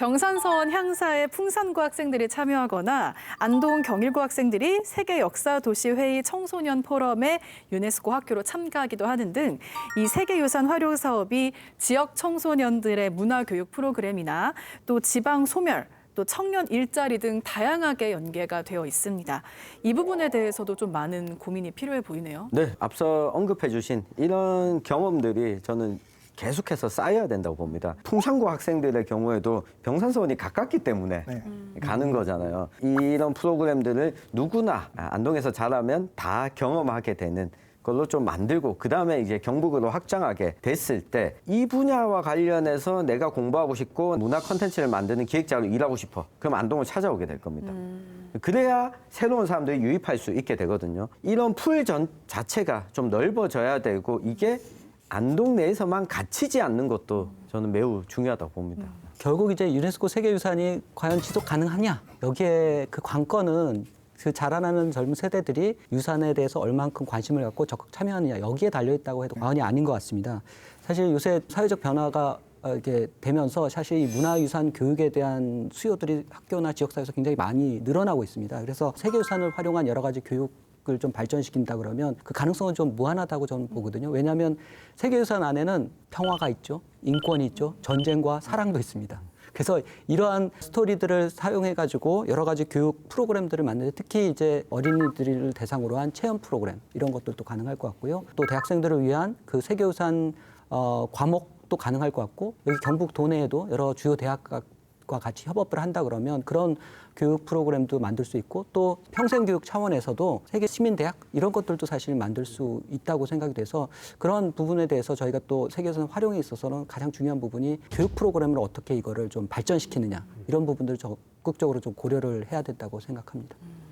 병산서원 향사의 풍산고 학생들이 참여하거나 안동 경일고 학생들이 세계 역사 도시 회의 청소년 포럼에 유네스코 학교로 참가하기도 하는 등 이 세계 유산 활용 사업이 지역 청소년들의 문화 교육 프로그램이나 또 지방 소멸 또 청년 일자리 등 다양하게 연계가 되어 있습니다. 이 부분에 대해서도 좀 많은 고민이 필요해 보이네요. 네, 앞서 언급해 주신 이런 경험들이 저는 계속해서 쌓여야 된다고 봅니다. 풍산고 학생들의 경우에도 병산서원이 가깝기 때문에 네. 가는 거잖아요. 이런 프로그램들을 누구나 안동에서 잘하면 다 경험하게 되는 걸로 좀 만들고 그 다음에 이제 경북으로 확장하게 됐을 때 이 분야와 관련해서 내가 공부하고 싶고 문화 컨텐츠를 만드는 기획자로 일하고 싶어. 그럼 안동을 찾아오게 될 겁니다. 그래야 새로운 사람들이 유입할 수 있게 되거든요. 이런 풀 전 자체가 좀 넓어져야 되고 이게 안동 내에서만 갇히지 않는 것도 저는 매우 중요하다고 봅니다. 결국 이제 유네스코 세계유산이 과연 지속 가능하냐 여기에 그 관건은 그 자라나는 젊은 세대들이 유산에 대해서 얼만큼 관심을 갖고 적극 참여하느냐 여기에 달려 있다고 해도 과언이 아닌 것 같습니다. 사실 요새 사회적 변화가 어, 이렇게 되면서 사실 이 문화유산 교육에 대한 수요들이 학교나 지역사회에서 굉장히 많이 늘어나고 있습니다. 그래서 세계유산을 활용한 여러 가지 교육 을 좀 발전시킨다 그러면 그 가능성은 좀 무한하다고 저는 보거든요. 왜냐하면 세계유산 안에는 평화가 있죠, 인권이 있죠, 전쟁과 사랑도 있습니다. 그래서 이러한 스토리들을 사용해 가지고 여러 가지 교육 프로그램들을 만드는데 특히 이제 어린이들을 대상으로 한 체험 프로그램 이런 것들도 가능할 것 같고요. 또 대학생들을 위한 그 세계유산 어, 과목 도 가능할 것 같고 여기 경북 도내에도 여러 주요 대학 과 같이 협업을 한다 그러면 그런 교육 프로그램도 만들 수 있고 또 평생 교육 차원에서도 세계 시민 대학 이런 것들도 사실 만들 수 있다고 생각이 돼서 그런 부분에 대해서 저희가 또 세계에서 활용에 있어서는 가장 중요한 부분이 교육 프로그램을 어떻게 이거를 좀 발전시키느냐 이런 부분들을 적극적으로 좀 고려를 해야 된다고 생각합니다.